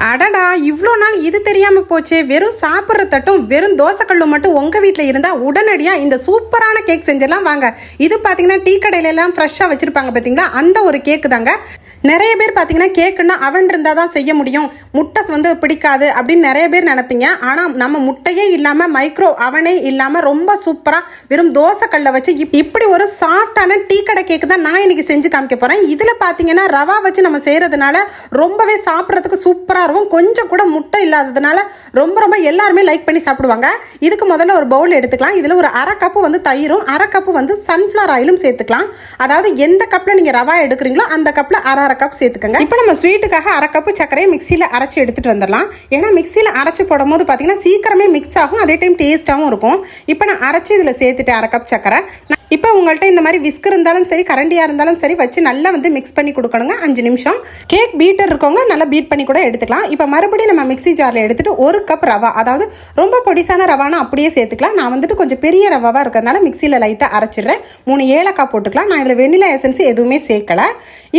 அடடா இவ்வளோ நாள் இது தெரியாமல் போச்சே. வெறும் சாப்பிட்ற தட்டும் வெறும் தோசைக்கல்லும் மட்டும் உங்கள் வீட்டில் இருந்தால் உடனடியாக இந்த சூப்பரான கேக் செஞ்சிடலாம் வாங்க. இது பார்த்தீங்கன்னா டீ கடையில எல்லாம் ஃப்ரெஷ்ஷாக வச்சுருப்பாங்க பார்த்தீங்களா அந்த ஒரு கேக்கு தாங்க. நிறைய பேர் பார்த்தீங்கன்னா கேக்குன்னா அவன் இருந்தால் தான் செய்ய முடியும். முட்டை வந்து பிடிக்காது அப்படின்னு நிறைய பேர் நினைப்பீங்க. ஆனால் நம்ம முட்டையே இல்லாமல் மைக்ரோ அவனே இல்லாமல் ரொம்ப சூப்பராக வெறும் தோசைக்கல்லை வச்சு இப்- இப்படி ஒரு சாஃப்டான டீ கடை கேக்கு தான் நான் இன்னைக்கு செஞ்சு காமிக்க போகிறேன் இதில் பார்த்தீங்கன்னா ரவா வச்சு நம்ம செய்கிறதுனால ரொம்பவே சாப்பிட்றதுக்கு சூப்பராக நல்லாயிருக்கும் கொஞ்சம் கூட முட்டை இல்லாததுனால ரொம்ப ரொம்ப எல்லாருமே லைக் பண்ணி சாப்பிடுவாங்க. இதுக்கு முதல்ல ஒரு பவுல் எடுத்துக்கலாம். இதில் ஒரு அரை கப்பு வந்து தயிரும் அரை கப்பு வந்து சன்ஃப்ளவர் ஆயிலும் சேர்த்துக்கலாம். அதாவது எந்த கப்பில் நீங்கள் ரவா எடுக்கிறீங்களோ அந்த கப்பில் அரை அரை கப் சேர்த்துக்கோங்க. இப்போ நம்ம ஸ்வீட்டுக்காக அரை கப்பு சர்க்கரையை மிக்சியில் அரைச்சி எடுத்துகிட்டு வந்துடலாம். ஏன்னா மிக்சியில் அரைச்சி போடும்போது பார்த்தீங்கன்னா சீக்கிரமே மிக்ஸ் ஆகும் அதே டைம் டேஸ்ட்டாகவும் இருக்கும். இப்போ நான் அரைச்சி இதில் சேர்த்துட்டு அரை கப் சர்க்கரை. இப்போ உங்கள்கிட்ட இந்த மாதிரி விஸ்க் இருந்தாலும் சரி கரண்டியாக இருந்தாலும் சரி வச்சு நல்லா வந்து மிக்ஸ் பண்ணி கொடுக்கணுங்க. அஞ்சு நிமிஷம். கேக் பீட்டர் இருக்கவங்க நல்லா பீட் பண்ணி கூட எடுத்துக்கலாம். இப்போ மறுபடியும் நம்ம மிக்ஸி ஜாரில் எடுத்துகிட்டு ஒரு கப் ரவா அதாவது ரொம்ப பொடிசான ரவானா அப்படியே சேர்த்துக்கலாம். நான் வந்துட்டு கொஞ்சம் பெரிய ரவாவாக இருக்கிறதுனால மிக்சியில் லைட்டாக அரைச்சிடுறேன். மூணு ஏலக்காய் போட்டுக்கலாம். நான் இதில் வெண்ணிலா எசன்ஸ் எதுவுமே சேர்க்கலை.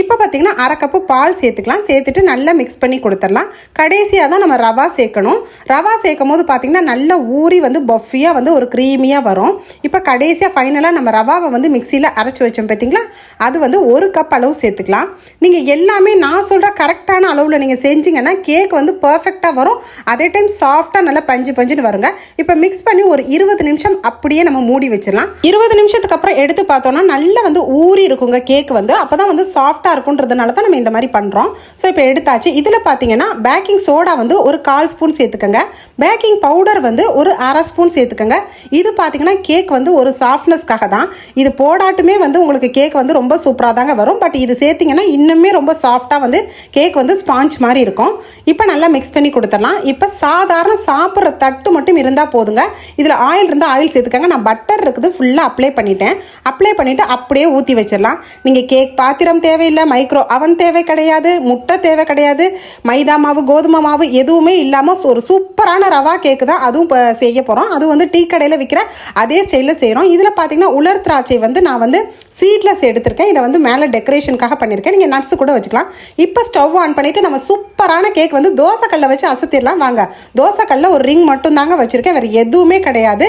இப்போ பார்த்தீங்கன்னா அரை கப்பு பால் சேர்த்துக்கலாம். சேர்த்துட்டு நல்லா மிக்ஸ் பண்ணி கொடுத்துடலாம். கடைசியாக தான் நம்ம ரவா சேர்க்கணும். ரவா சேர்க்கும் போது பார்த்தீங்கன்னா நல்லா ஊறி வந்து பஃபியாக வந்து ஒரு க்ரீமியாக வரும். இப்போ கடைசியாக ஃபைனலாக நம்ம ரவாவை வந்து மிக்சியில் அரைச்சி வச்சோம் பார்த்தீங்களா அது வந்து ஒரு கப் அளவு சேர்த்துக்கலாம். நீங்கள் எல்லாமே நான் சொல்கிற கரெக்டான அளவில் நீங்கள் செஞ்சீங்கன்னா கேக் வந்து பர்ஃபெக்டாக வரும். அதே டைம் சாஃப்டாக நல்லா பஞ்சு பஞ்சுன்னு வருங்க. இப்போ மிக்ஸ் பண்ணி ஒரு இருபது நிமிஷம் அப்படியே நம்ம மூடி வச்சிடலாம். இருபது நிமிஷத்துக்கு அப்புறம் எடுத்து பார்த்தோன்னா நல்லா வந்து ஊறி இருக்குங்க கேக் வந்து. அப்போ தான் வந்து சாஃப்டாக இருக்குன்றதுனால தான் நம்ம இந்த மாதிரி பண்ணுறோம் ஸோ இப்போ எடுத்தாச்சு. இதில் பார்த்தீங்கன்னா பேக்கிங் சோடா வந்து ஒரு கால் ஸ்பூன் சேர்த்துக்கோங்க. பேக்கிங் பவுடர் வந்து ஒரு அரை ஸ்பூன் சேர்த்துக்கோங்க. இது பார்த்தீங்கன்னா கேக் வந்து ஒரு சாஃப்ட்னஸ்க்காக தான். இது போடாட்டுமே வந்து உங்களுக்கு கேக் வந்து ரொம்ப சூப்பராக தாங்க வரும். பட் இது சேர்த்திங்கன்னா இன்னுமே ரொம்ப சாஃப்டாக வந்து கேக் வந்து ஸ்பாஞ்ச் மாதிரி இருக்கும். இப்போ நல்லா மிக்ஸ் பண்ணி கொடுத்துடலாம். இப்போ சாதாரண சாப்பிட்ற தட்டு மட்டும் இருந்தால் போதுங்க. இதில் ஆயில் இருந்தால் ஆயில் சேர்த்துக்கங்க. நான் பட்டர் இருக்குது ஃபுல்லாக அப்ளை பண்ணிட்டேன். அப்ளை பண்ணிவிட்டு அப்படியே ஊற்றி வச்சிடலாம். நீங்கள் கேக் பாத்திரம் தேவையில்லை மைக்ரோ அவன் தேவை கிடையாது முட்டை தேவை கிடையாது மைதா மாவு கோதுமை மாவு எதுவுமே இல்லாமல் ஒரு சூப்பரான ரவா கேக்கு தான் அதுவும் இப்போ செய்ய போகிறோம் அதுவும் வந்து டீ கடையில் விற்கிற அதே ஸ்டைலில் செய்கிறோம் இதில் பார்த்தீங்கன்னா உலர் திராட்சை வந்து நான் வந்து சீட்லெஸ் எடுத்திருக்கேன். இதை வந்து மேலே டெக்கரேஷனுக்காக பண்ணியிருக்கேன் நீங்கள் நட்ஸ் கூட வச்சுக்கலாம். இப்போ ஸ்டவ் ஆன் பண்ணிவிட்டு நம்ம சூப்பரான கேக் வந்து தோசைக்கல்லை வச்சு அசத்திடலாம். வாங்க. தோசைக்கல்லில் ஒரு ரிங் மட்டும் தாங்க வச்சுருக்கேன். வேறு எதுவுமே கிடையாது.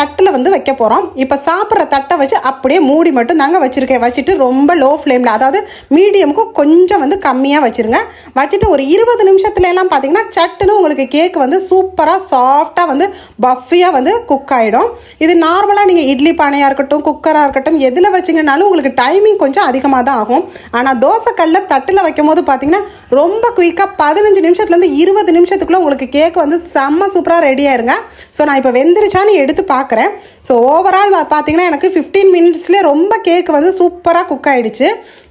தட்டில் வந்து வைக்க போகிறோம் இப்போ சாப்பிட்ற தட்டை வச்சு அப்படியே மூடி மட்டும் நாங்கள் வச்சுருக்கேன் வச்சுட்டு ரொம்ப லோ ஃப்ளேமில் அதாவது மீடியமுக்கு கொஞ்சம் வந்து கம்மியாக வச்சுருங்க. வச்சுட்டு ஒரு இருபது நிமிஷத்துல எல்லாம் பார்த்தீங்கன்னா சட்டுன்னு உங்களுக்கு கேக் வந்து சூப்பராக சாஃப்டாக வந்து பஃபியாக வந்து குக் ஆகிடும் இது நார்மலாக நீங்கள் இட்லி பானையாக இருக்கட்டும் குக்கராக இருக்கட்டும் எதில் வச்சிங்கனாலும் உங்களுக்கு டைமிங் கொஞ்சம் அதிகமாக தான் ஆகும். ஆனால் தோசைக்கல்ல தட்டில் வைக்கும் போது பார்த்தீங்கன்னா ரொம்ப குயிக்காக பதினஞ்சு நிமிஷத்துலேருந்து இருபது நிமிஷத்துக்குள்ளே உங்களுக்கு கேக் வந்து செம்ம சூப்பராக ரெடி ஆயிருங்க. ஸோ நான் இப்போ வெந்துருச்சான்னு எடுத்து பார்க்குறேன். ஸோ ஓவரால் பார்த்தீங்கன்னா எனக்கு ஃபிஃப்டீன் மினிட்ஸ்லேயே ரொம்ப கேக் வந்து சூப்பராக குக் ஆகிடுச்சு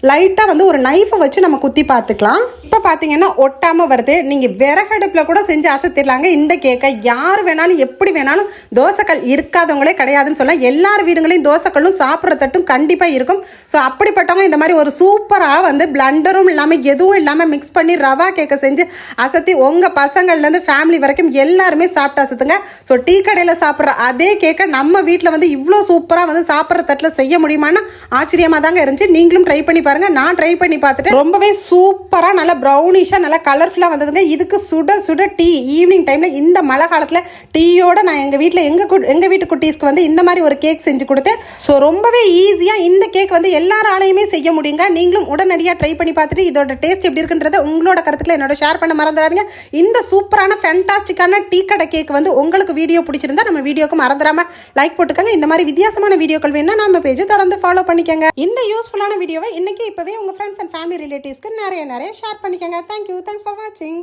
லைட்டாக வந்து ஒரு நைஃபை வச்சு நம்ம குத்தி பார்த்துக்கலாம். இப்போ பார்த்தீங்கன்னா ஒட்டாமல் வருது. நீங்கள் விறகடுப்பில் கூட செஞ்சு அசத்திடலாங்க. இந்த கேக்கை யார் வேணாலும் எப்படி வேணாலும் தோசைக்கல் இருக்காதவங்களே கிடையாதுன்னு சொல்லலாம் எல்லார் வீடுங்களையும் தோசைக்கல்லும் சாப்பிட்ற தட்டும் கண்டிப்பாக இருக்கும். ஸோ அப்படிப்பட்டவங்க இந்த மாதிரி ஒரு சூப்பராக வந்து பிளண்டரும் இல்லாமல் எதுவும் இல்லாமல் மிக்ஸ் பண்ணி ரவா கேக்கை செஞ்சு அசத்தி உங்கள் பசங்கள்லேருந்து ஃபேமிலி வரைக்கும் எல்லாருமே சாப்பிட்டு அசத்துங்க. ஸோ டீ கடையில் சாப்பிட்ற அதே கேட்க நம்ம வீட்டில் வந்து இவ்வளோ சூப்பராக வந்து சாப்பிட்ற தட்டில் செய்ய முடியுமான்னு ஆச்சரியமாக தாங்க இருந்துச்சு. நீங்களும் ட்ரை பண்ணி பாருங்கள் நான் ட்ரை பண்ணி பார்த்துட்டு ரொம்பவே சூப்பராக நல்லா ப்ரௌனிஷாக நல்லா கலர்ஃபுல்லாக வந்ததுங்க. இதுக்கு சுட சுட டீ ஈவினிங் டைமில் இந்த மழை காலத்தில் டீயோட நான் எங்கள் வீட்டில் எங்கள் எங்கள் வீட்டு குட்டீஸ்க்கு வந்து இந்த மாதிரி ஒரு கேக் செஞ்சு கொடுத்தேன். ஸோ ரொம்பவே ஈஸியாக இந்த கேக் வந்து எல்லாராலையுமே செய்ய முடியுங்க. நீங்களும் உடனடியாக ட்ரை பண்ணி பார்த்துட்டு இதோட டேஸ்ட் எப்படி இருக்குன்றத உங்களோட கருத்துக்களை என்னோட ஷேர் பண்ண மறந்துடாதீங்க. இந்த சூப்பரான ஃபேண்டாஸ்டிக்கான டீ கடை கேக் வந்து உங்களுக்கு வீடியோ பிடிச்சிருந்தா நம்ம வீடியோக்கு மறந்துடாம லைக் போட்டுக்கோங்க. இந்த மாதிரி வித்தியாசமான வீடியோக்கள் வேணா நம்ம பேஜை தொடர்ந்து ஃபாலோ பண்ணிக்கோங்க. இந்த யூஸ்ஃபுல்லான வீடியோவை இன்னைக்கு இப்போவே உங்கள் ஃப்ரெண்ட்ஸ் அண்ட் ஃபேமிலி ரிலேட்டிவ்ஸ்க்கு நிறைய நிறைய ஷேர் பண்ணிக்கோங்க. தேங்க்யூ தேங்க்ஸ் ஃபார் வாட்சிங்